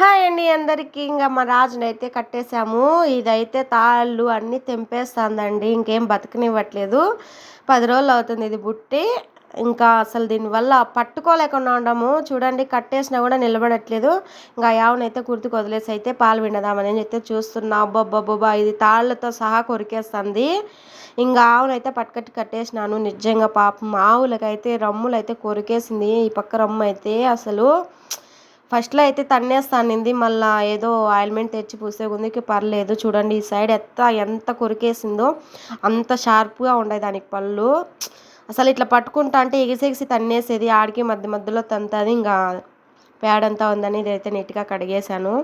Hi అండి అందరికీ. ఇంకా మా రాజుని అయితే కట్టేశాము. ఇదైతే తాళ్ళు అన్నీ తెంపేస్తుందండి. ఇంకేం బతకనివ్వట్లేదు. పది రోజులు అవుతుంది ఇది బుట్టి. ఇంకా అసలు దీనివల్ల పట్టుకోలేకుండా ఉండము. చూడండి కట్టేసినా కూడా నిలబడట్లేదు. ఇంకా యావనైతే కుర్తికి వదిలేసి అయితే పాలు వినదామని అయితే చూస్తున్నా. అబ్బబ్బబ్బబ్బా ఇది తాళ్ళతో సహా కొరికేస్తుంది. ఇంకా ఆవునైతే పట్టుకట్టి కట్టేసినాను. నిజంగా పాపం ఆవులకైతే రమ్ములైతే కొరికేసింది. ఈ పక్క రమ్ము అయితే అసలు ఫస్ట్లో అయితే తన్నేస్తానింది మళ్ళీ ఏదో ఆయిల్మెంట్ తెచ్చి పూసే ముందుకి పర్లేదు. చూడండి ఈ సైడ్ ఎంత ఎంత కొరికేసిందో అంత షార్ప్గా ఉండే దానికి పళ్ళు. అసలు ఇట్లా పట్టుకుంటా అంటే ఎగిసెగిసి తన్నేసేది. ఆడికి మధ్య మధ్యలో తంతది. ఇంకా పేడంతా ఉందని ఇదైతే నీట్గా కడిగేశాను.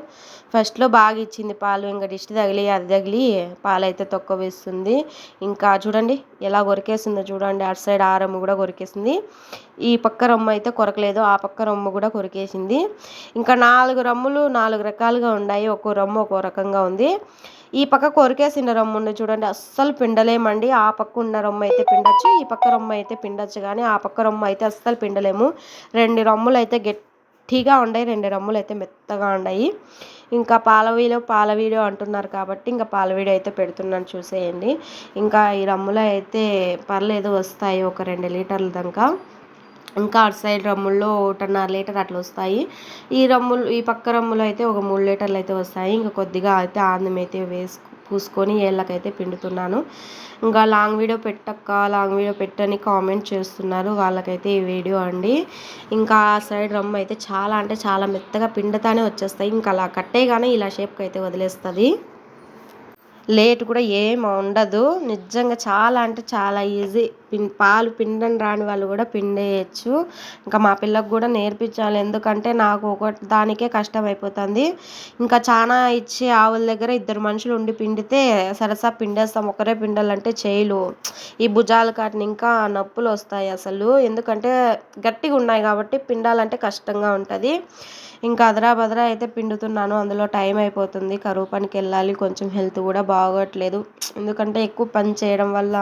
ఫస్ట్లో బాగా ఇచ్చింది పాలు ఇంకా డిష్ తగిలి అది తగిలి పాలు అయితే తొక్క వేస్తుంది. ఇంకా చూడండి ఎలా కొరికేసిందో చూడండి అటు సైడ్ ఆ రొమ్ము కూడా కొరికేసింది. ఈ పక్క రొమ్ము అయితే కొరకలేదు ఆ పక్క రొమ్ము కూడా కొరికేసింది. ఇంకా నాలుగు రొమ్ములు నాలుగు రకాలుగా ఉన్నాయి ఒక్కో రొమ్ము ఒక్కో రకంగా ఉంది. ఈ పక్క కొరికేసిన రొమ్ము ఉంది చూడండి అస్సలు పిండలేమండి. ఆ పక్క ఉన్న రొమ్ము అయితే పిండచ్చు ఈ పక్క రొమ్ము అయితే పిండచ్చు కానీ ఆ పక్క రొమ్ము అయితే అస్సలు పిండలేము. రెండు రొమ్ములు అయితే గట్టి గట్టిగా ఉన్నాయి రెండు రమ్ములు అయితే మెత్తగా ఉన్నాయి ఇంకా పాలవీలో పాలవీడు అంటున్నారు కాబట్టి ఇంకా పాలవీడు అయితే పెడుతున్నాను చూసేయండి. ఇంకా ఈ రమ్ములు అయితే పర్లేదు వస్తాయి ఒక రెండు లీటర్ల దాకా. ఇంకా అటు సైడ్ రమ్ముల్లో ఒకటిన్నర లీటర్ అట్లా వస్తాయి. ఈ రమ్ములు ఈ పక్క రమ్ములు అయితే ఒక మూడు లీటర్లు అయితే వస్తాయి. ఇంకా కొద్దిగా అయితే ఆందం అయితే వేసుకు పూసుకొని ఏళ్ళకైతే పిండుతున్నాను. ఇంకా లాంగ్ వీడియో పెట్టక్క లాంగ్ వీడియో పెట్టని కామెంట్ చేస్తున్నారు వాళ్ళకైతే ఈ వీడియో అండి. ఇంకా ఆ సైడ్ రమ్మ అయితే చాలా అంటే చాలా మెత్తగా పిండతానే వచ్చేస్తాయి. ఇంకా అలా కట్టేగానే ఇలా షేప్కి అయితే వదిలేస్తుంది. లేట్ కూడా ఏం ఉండదు. నిజంగా చాలా అంటే చాలా ఈజీ. పిం పాలు పిండని రాని వాళ్ళు కూడా పిండేయచ్చు. ఇంకా మా పిల్లకు కూడా నేర్పించాలి. ఎందుకంటే నాకు ఒక దానికే కష్టం అయిపోతుంది ఇంకా చాలా ఇచ్చి ఆవుల దగ్గర ఇద్దరు మనుషులు ఉండి పిండితే సరసా పిండేస్తాం. ఒకరే పిండాలంటే చేయలు. ఈ భుజాలు కాటిని ఇంకా నొప్పులు వస్తాయి అసలు. ఎందుకంటే గట్టిగా ఉన్నాయి కాబట్టి పిండాలంటే కష్టంగా ఉంటుంది. ఇంకా అదరా బదరా అయితే పిండుతున్నాను. అందులో టైం అయిపోతుంది. కరువు పనికి వెళ్ళాలి. కొంచెం హెల్త్ కూడా బాగోట్లేదు. ఎందుకంటే ఎక్కువ పని చేయడం వల్ల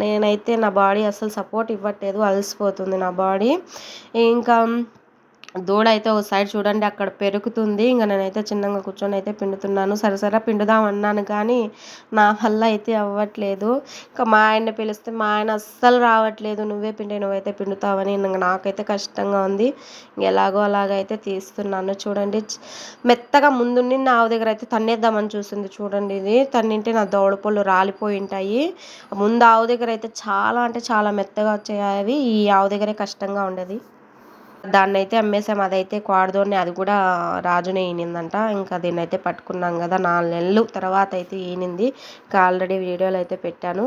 నేనైతే నా బాడీ అసలు సపోర్ట్ ఇవ్వట్లేదు. అలసిపోతుంది నా బాడీ. ఇంకా దూడ అయితే ఒక సైడ్ చూడండి అక్కడ పెరుగుతుంది. ఇంకా నేనైతే చిన్నగా కూర్చొని అయితే పిండుతున్నాను. సరసరా పిండుదాం అన్నాను కానీ నా వల్ల అయితే అవ్వట్లేదు. ఇంకా మా ఆయన పిలిస్తే మా ఆయన అస్సలు రావట్లేదు. నువ్వే పిండి నువ్వైతే పిండుతావని. నాకైతే కష్టంగా ఉంది. ఎలాగో అలాగైతే తీస్తున్నాను. చూడండి మెత్తగా ముందుండి నా దగ్గర అయితే తన్నేద్దామని చూసింది చూడండి ఇది. తన్నింటే నా దౌడపళ్ళు రాలిపోయి ఉంటాయి. ముందు ఆవు దగ్గర అయితే చాలా అంటే చాలా మెత్తగా వచ్చాయి అవి. ఈ ఆవు దగ్గరే కష్టంగా ఉండేది. దాన్ని అయితే అమ్మేసాం అదైతే కోడదోని అది కూడా రాజునే ఈనిందంట. ఇంకా దీన్ని అయితే పట్టుకున్నాం కదా నాలుగు నెలలు తర్వాత అయితే ఈనింది. ఇంకా ఆల్రెడీ వీడియోలు అయితే పెట్టాను.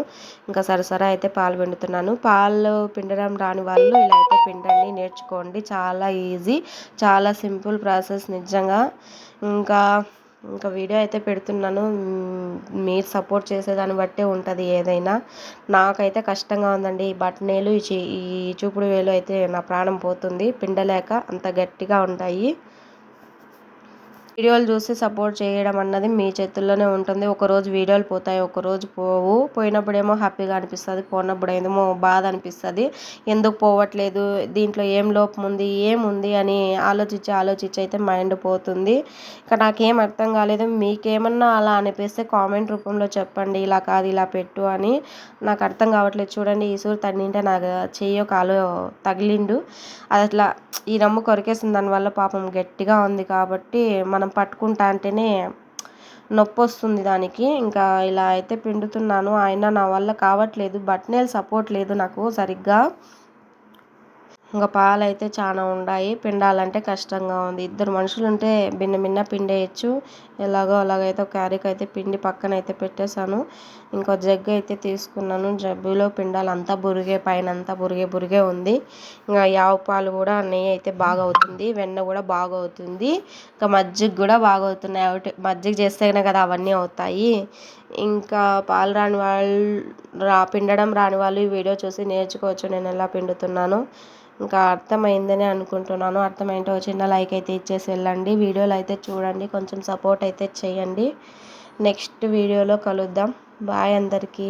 ఇంకా సరసరా అయితే పాలు పిండుతున్నాను. పాలు పిండడం రాని వాళ్ళు ఇలా అయితే పిండండి నేర్చుకోండి. చాలా ఈజీ చాలా సింపుల్ ప్రాసెస్ నిజంగా. ఇంకా ఇంకా వీడియో అయితే పెడుతున్నాను. మీరు సపోర్ట్ చేసేదాన్ని బట్టే ఉంటుంది ఏదైనా. నాకైతే కష్టంగా ఉందండి. ఈ బట్టనేలు ఈ చూపుడు వేలు అయితే నా ప్రాణం పోతుంది. పిండలేక అంత గట్టిగా ఉంటాయి. వీడియోలు చూసి సపోర్ట్ చేయడం అన్నది మీ చేతుల్లోనే ఉంటుంది. ఒకరోజు వీడియోలు పోతాయి ఒకరోజు పోవు. పోయినప్పుడేమో హ్యాపీగా అనిపిస్తుంది పోయినప్పుడు ఏమో బాధ అనిపిస్తుంది. ఎందుకు పోవట్లేదు? దీంట్లో ఏం లోపం ఉంది? ఏముంది అని ఆలోచించి ఆలోచించి అయితే మైండ్ పోతుంది. ఇక నాకేం అర్థం కాలేదు. మీకేమన్నా అలా అనిపిస్తే కామెంట్ రూపంలో చెప్పండి. ఇలా కాదు ఇలా పెట్టు అని. నాకు అర్థం కావట్లేదు. చూడండి ఈసూరు తన్నింటే నాకు చెయ్యో కాలు తగిలిండు. అది అట్లా ఈ రమ్ము కొరికేసింది దానివల్ల పాపం గట్టిగా ఉంది కాబట్టి మనం మనం పట్టుకుంటా అంటేనే నొప్పి వస్తుంది దానికి. ఇంకా ఇలా అయితే పిండుతున్నాను. అయినా నా వల్ల కావట్లేదు. బట్నేలు సపోర్ట్ లేదు నాకు సరిగ్గా. ఇంకా పాలు అయితే చాలా ఉన్నాయి పిండాలంటే కష్టంగా ఉంది. ఇద్దరు మనుషులు ఉంటే భిన్న భిన్న పిండేయచ్చు. ఎలాగో అలాగైతే ఒక క్యారీకి అయితే పిండి పక్కన అయితే పెట్టేశాను. ఇంకో జగ్గు అయితే తీసుకున్నాను. జబ్బులో పిండాలు అంతా బురిగే పైన అంతా బురిగే బురిగే ఉంది. ఇంకా యావ పాలు కూడా నెయ్యి అయితే బాగా అవుతుంది వెన్న కూడా బాగా అవుతుంది ఇంకా మజ్జిగ కూడా బాగా అవుతున్నాయి మజ్జిగ చేస్తేనే కదా అవన్నీ అవుతాయి. ఇంకా పాలు రాని వాళ్ళు రా పిండడం రాని వాళ్ళు ఈ వీడియో చూసి నేర్చుకోవచ్చు. నేను ఎలా పిండుతున్నాను. ఇంకా అర్థమైందని అనుకుంటున్నాను. అర్థమైంటే ఒక చిన్న లైక్ అయితే ఇచ్చేసి వెళ్ళండి. వీడియోలు అయితే చూడండి. కొంచెం సపోర్ట్ అయితే చేయండి. నెక్స్ట్ వీడియోలో కలుద్దాం. బాయ్ అందరికీ.